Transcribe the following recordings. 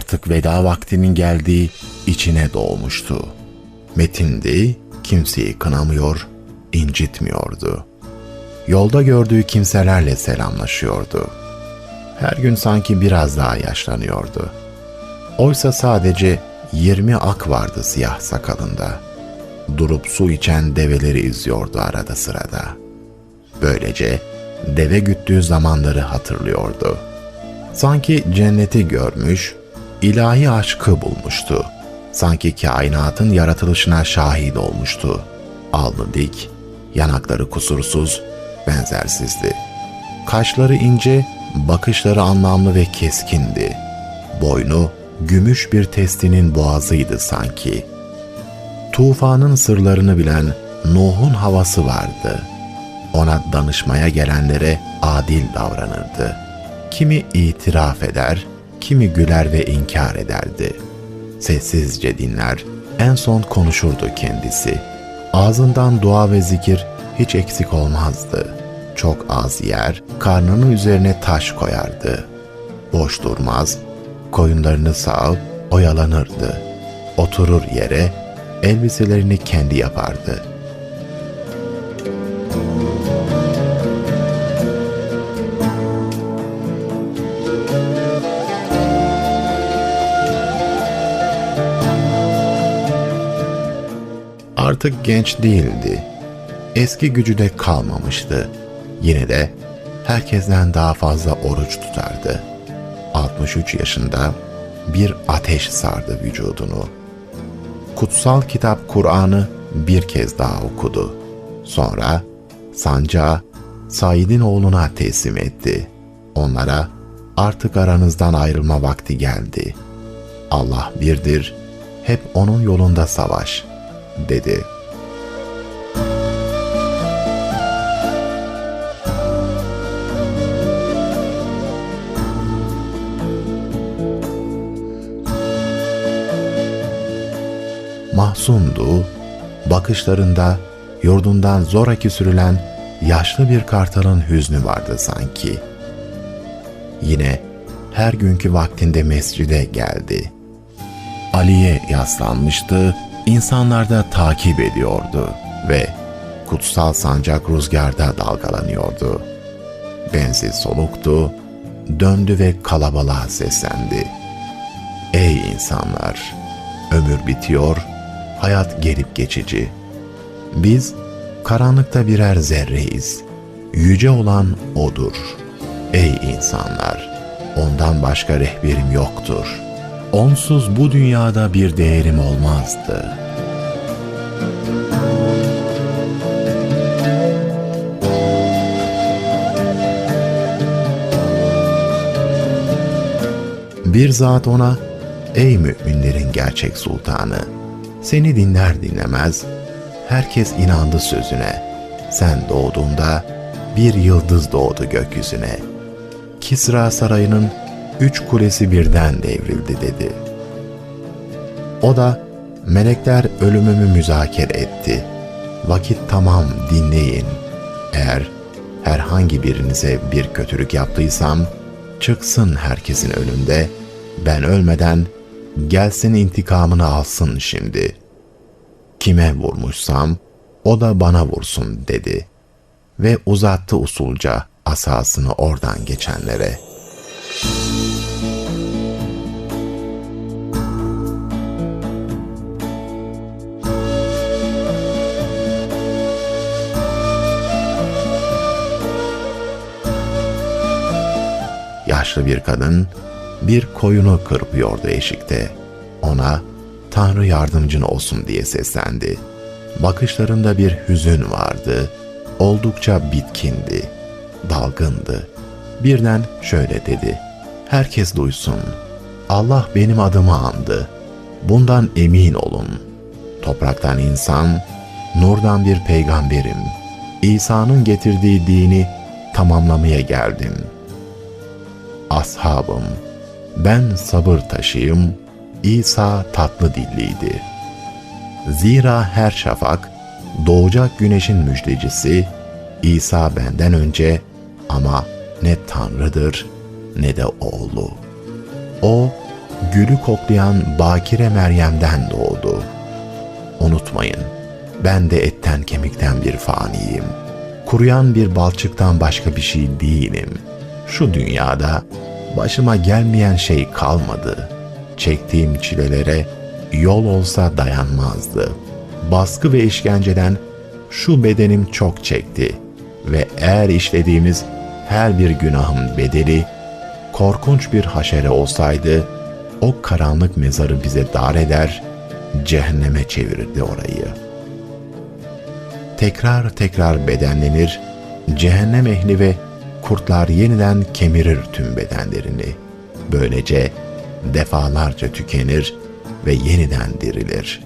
artık veda vaktinin geldiği içine doğmuştu. Metindi, kimseyi kınamıyor, incitmiyordu. Yolda gördüğü kimselerle selamlaşıyordu. Her gün sanki biraz daha yaşlanıyordu. Oysa sadece 20 ak vardı siyah sakalında. Durup su içen develeri izliyordu arada sırada. Böylece deve güttüğü zamanları hatırlıyordu. Sanki cenneti görmüş, ilahi aşkı bulmuştu. Sanki kainatın yaratılışına şahit olmuştu. Alnı dik, yanakları kusursuz, benzersizdi. Kaşları ince, bakışları anlamlı ve keskindi. Boynu gümüş bir testinin boğazıydı sanki. Tufanın sırlarını bilen Nuh'un havası vardı. Ona danışmaya gelenlere adil davranırdı. Kimi itiraf eder, kimi güler ve inkar ederdi. Sessizce dinler, en son konuşurdu kendisi. Ağzından dua ve zikir hiç eksik olmazdı. Çok az yer, karnının üzerine taş koyardı. Boş durmaz, koyunlarını sağıp oyalanırdı. Oturur yere, elbiselerini kendi yapardı. Artık genç değildi. Eski gücü de kalmamıştı. Yine de herkesten daha fazla oruç tutardı. 63 yaşında bir ateş sardı vücudunu. Kutsal kitap Kur'an'ı bir kez daha okudu. Sonra sancağı Said'in oğluna teslim etti. Onlara artık aranızdan ayrılma vakti geldi. Allah birdir, hep onun yolunda savaş, dedi. Mahzundu, bakışlarında yurdundan zoraki sürülen yaşlı bir kartalın hüznü vardı sanki. Yine her günkü vaktinde mescide geldi. Ali'ye yaslanmıştı, insanlar da takip ediyordu ve kutsal sancak rüzgarda dalgalanıyordu. Benzi soluktu, döndü ve kalabalığa seslendi. Ey insanlar! Ömür bitiyor, hayat gelip geçici. Biz karanlıkta birer zerreyiz. Yüce olan O'dur. Ey insanlar! Ondan başka rehberim yoktur. Onsuz bu dünyada bir değerim olmazdı. Bir zat ona, ey müminlerin gerçek sultanı, seni dinler dinlemez, herkes inandı sözüne. Sen doğduğunda bir yıldız doğdu gökyüzüne. Kisra sarayının üç kulesi birden devrildi dedi. O da melekler ölümümü müzakere etti. Vakit tamam dinleyin. Eğer herhangi birinize bir kötülük yaptıysam çıksın herkesin önünde. Ben ölmeden gelsin intikamını alsın şimdi. Kime vurmuşsam o da bana vursun dedi ve uzattı usulca asasını oradan geçenlere. Yaşlı bir kadın bir koyunu kırpıyordu eşikte. Ona Tanrı yardımcın olsun diye seslendi. Bakışlarında bir hüzün vardı. Oldukça bitkindi. Dalgındı. Birden şöyle dedi. Herkes duysun. Allah benim adımı andı. Bundan emin olun. Topraktan insan, nurdan bir peygamberim. İsa'nın getirdiği dini tamamlamaya geldim. Ashabım, ben sabır taşıyım, İsa tatlı dilliydi. Zira her şafak doğacak güneşin müjdecisi İsa benden önce ama ne Tanrı'dır ne de oğlu. O gülü koklayan Bakire Meryem'den doğdu. Unutmayın, ben de etten kemikten bir faniyim. Kuruyan bir balçıktan başka bir şey değilim. Şu dünyada başıma gelmeyen şey kalmadı. Çektiğim çilelere yol olsa dayanmazdı. Baskı ve işkenceden şu bedenim çok çekti ve eğer işlediğimiz her bir günahın bedeli korkunç bir haşere olsaydı, o karanlık mezarı bize dar eder, cehenneme çevirirdi orayı. Tekrar tekrar bedenlenir, cehennem ehli ve kurtlar yeniden kemirir tüm bedenlerini. Böylece defalarca tükenir ve yeniden dirilir.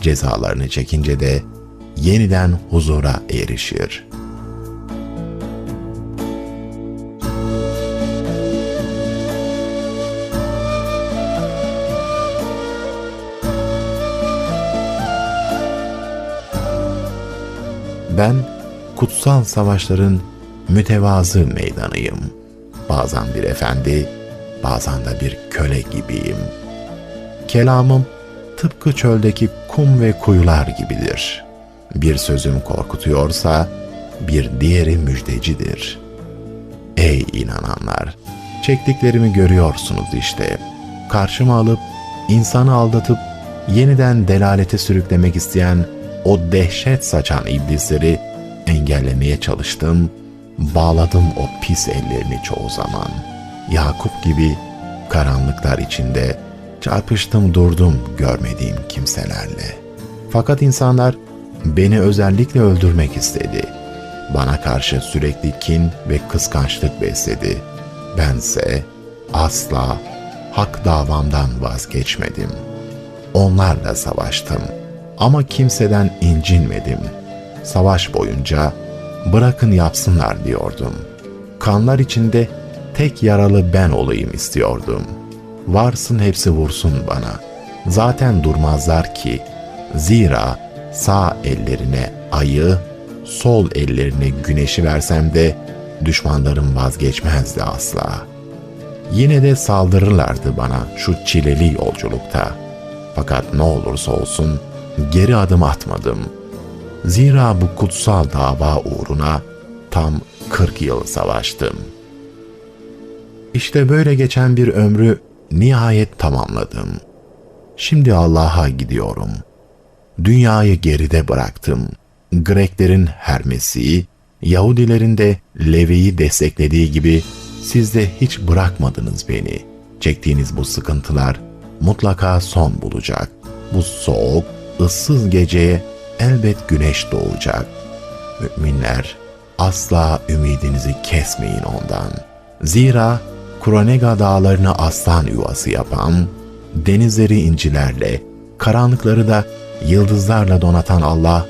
Cezalarını çekince de yeniden huzura erişir.'' Ben kutsal savaşların mütevazı meydanıyım. Bazen bir efendi, bazen de bir köle gibiyim. Kelamım tıpkı çöldeki kum ve kuyular gibidir. Bir sözüm korkutuyorsa bir diğeri müjdecidir. Ey inananlar! Çektiklerimi görüyorsunuz işte. Karşıma alıp, insanı aldatıp, yeniden delalete sürüklemek isteyen o dehşet saçan iblisleri engellemeye çalıştım, bağladım o pis ellerini çoğu zaman. Yakup gibi karanlıklar içinde çarpıştım durdum görmediğim kimselerle. Fakat insanlar beni özellikle öldürmek istedi. Bana karşı sürekli kin ve kıskançlık besledi. Bense asla hak davamdan vazgeçmedim. Onlarla savaştım.'' Ama kimseden incinmedim. Savaş boyunca bırakın yapsınlar diyordum. Kanlar içinde tek yaralı ben olayım istiyordum. Varsın hepsi vursun bana. Zaten durmazlar ki. Zira sağ ellerine ayı, sol ellerine güneşi versem de düşmanlarım vazgeçmezdi asla. Yine de saldırırlardı bana şu çileli yolculukta. Fakat ne olursa olsun geri adım atmadım. Zira bu kutsal dava uğruna tam 40 yıl savaştım. İşte böyle geçen bir ömrü nihayet tamamladım. Şimdi Allah'a gidiyorum. Dünyayı geride bıraktım. Greklerin Hermes'i, Yahudilerin de Levi'yi desteklediği gibi siz de hiç bırakmadınız beni. Çektiğiniz bu sıkıntılar mutlaka son bulacak. Bu soğuk, ıssız geceye elbet güneş doğacak. Müminler asla ümidinizi kesmeyin ondan. Zira Kuranega dağlarını aslan yuvası yapan, denizleri incilerle, karanlıkları da yıldızlarla donatan Allah,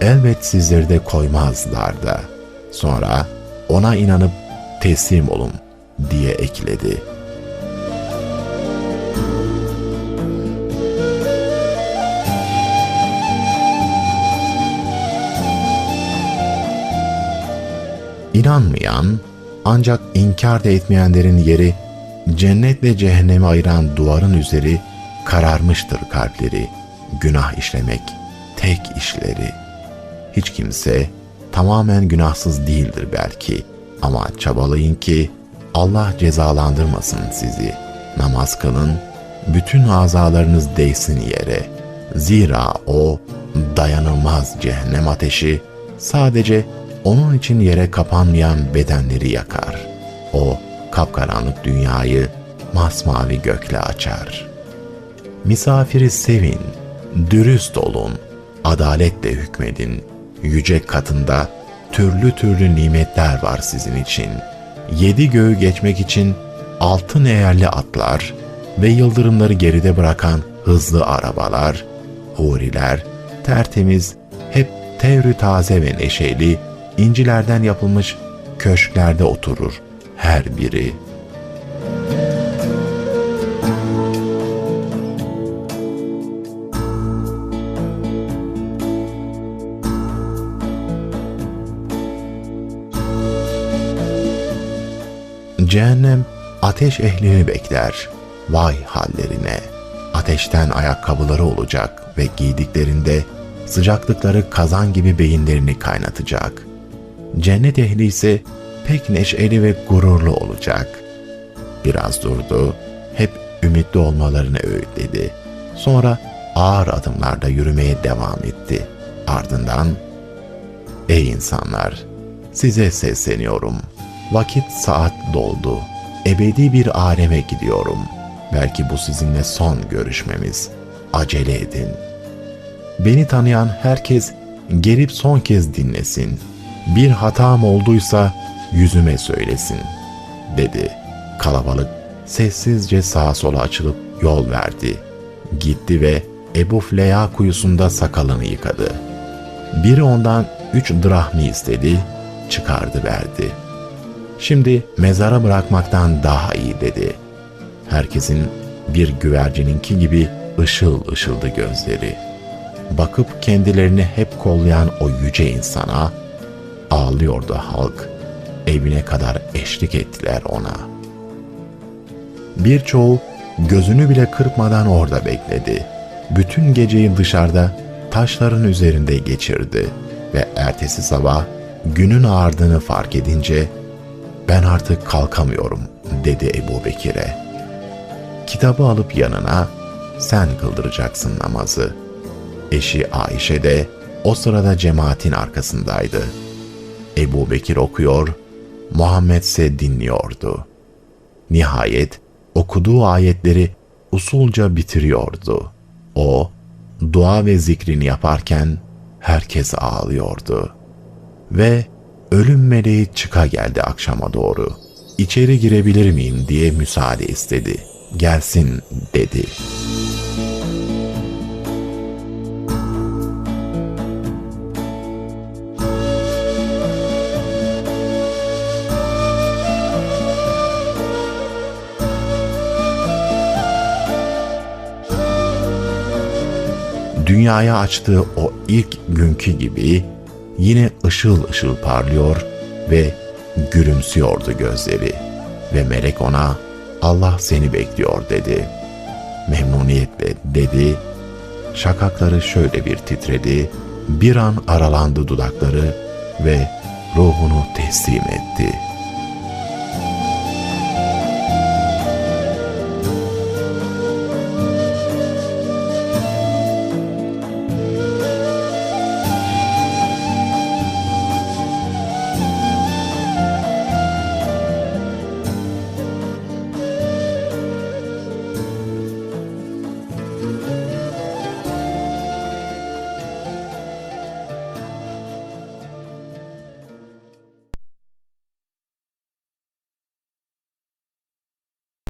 elbet sizleri de koymazlar da. Sonra ona inanıp teslim olun diye ekledi.'' İnanmayan ancak inkar da etmeyenlerin yeri cennetle cehennemi ayıran duvarın üzeri kararmıştır kalpleri, günah işlemek, tek işleri. Hiç kimse tamamen günahsız değildir belki ama çabalayın ki Allah cezalandırmasın sizi. Namaz kılın, bütün azalarınız değsin yere. Zira o dayanılmaz cehennem ateşi sadece onun için yere kapanmayan bedenleri yakar. O kapkaranlık dünyayı masmavi gökle açar. Misafiri sevin, dürüst olun, adaletle hükmedin. Yüce katında türlü türlü nimetler var sizin için. Yedi göğü geçmek için altın eğerli atlar ve yıldırımları geride bırakan hızlı arabalar, huriler, tertemiz, hep tevrü taze ve neşeli, incilerden yapılmış köşklerde oturur her biri. Cehennem ateş ehlini bekler. vay hallerine. Ateşten ayakkabıları olacak ve giydiklerinde sıcaklıkları kazan gibi beyinlerini kaynatacak. Cennet ehli ise pek neşeli ve gururlu olacak. Biraz durdu, hep ümitli olmalarını öğütledi. Sonra ağır adımlarla yürümeye devam etti. Ardından, ''Ey insanlar, size sesleniyorum. Vakit saat doldu. Ebedi bir aleme gidiyorum. Belki bu sizinle son görüşmemiz. Acele edin. Beni tanıyan herkes gelip son kez dinlesin. Bir hatam olduysa yüzüme söylesin.'' dedi. Kalabalık sessizce sağa sola açılıp yol verdi. Gitti ve Ebu Fleya kuyusunda sakalını yıkadı. Biri ondan üç drahmi istedi, çıkardı verdi. Şimdi mezara bırakmaktan daha iyi dedi. Herkesin bir güvercininki gibi ışıl ışıldı gözleri. Bakıp kendilerini hep kollayan o yüce insana ağlıyordu halk. Evine kadar eşlik ettiler ona.'' Birçoğu gözünü bile kırpmadan orada bekledi. Bütün geceyi dışarıda taşların üzerinde geçirdi ve ertesi sabah günün ağardığını fark edince ben artık kalkamıyorum dedi Ebu Bekir'e. Kitabı alıp yanına sen kıldıracaksın namazı. Eşi Ayşe de o sırada cemaatin arkasındaydı. Ebu Bekir okuyor, Muhammed ise dinliyordu. Nihayet okuduğu ayetleri usulca bitiriyordu. O, dua ve zikrini yaparken herkes ağlıyordu. Ve ölüm meleği çıka geldi akşama doğru. İçeri girebilir miyim diye müsaade istedi. Gelsin dedi.'' Dünyaya açtığı o ilk günkü gibi yine ışıl ışıl parlıyor ve gülümsüyordu gözleri. Ve melek ona Allah seni bekliyor dedi. Memnuniyetle dedi. Şakakları şöyle bir titredi. Bir an aralandı dudakları ve ruhunu teslim etti.''